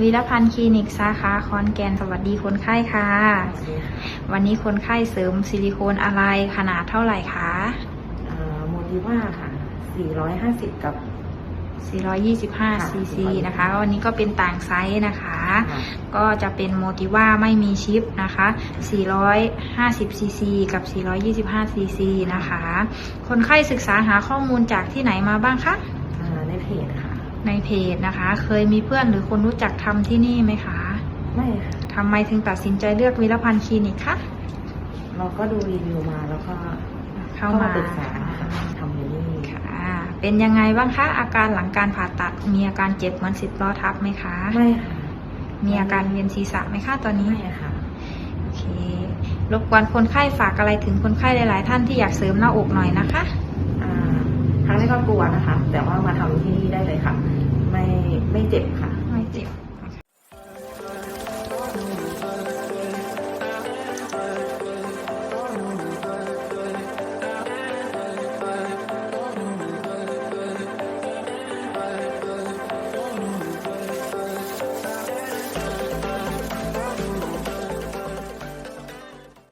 วีรพันธ์คลินิกสาขาคอนแกนสวัสดีคนไข้ค่ะ วันนี้คนไข้เสริมซิลิโคนอะไรขนาดเท่าไหร่คะโมดิว่าค่ะ 450 กับ 425 cc นะคะวันนี้ก็เป็นต่างไซส์นะคะค่ะก็จะเป็นโมติว่าไม่มีชิปนะคะ 450 cc กับ 425 cc นะคะ คนไข้ศึกษาหาข้อมูลจากที่ไหนมาบ้างคะอ่าในเพจค่ะ ในเพจนะคะ เคยมีเพื่อนหรือคนรู้จักทำที่นี่ไหมคะ ไม่ค่ะทำไมถึงตัดสินใจเลือกวิรพันธ์คลินิกคะ เราก็ดูรีวิวมาแล้วก็เข้ามาปรึกษาค่ะทำอยู่นี่ค่ะ เป็นยังไงบ้างคะอาการหลังการผ่าตัด มีอาการเจ็บเหมือนสิบล้อทับไหมคะไม่ค่ะมีอาการเวียนศีรษะไหมคะตอนนี้ไม่ค่ะโอเครบกวนคนไข้ฝากอะไรถึงคนไข้หลาย ๆ ท่านที่อยากเสริมหน้าอกหน่อยนะคะอ่าครั้งแรกก็กลัวนะคะ แต่ว่ามาทำที่นี่ได้เลยค่ะ ไม่ไม่เจ็บค่ะ ไม่เจ็บ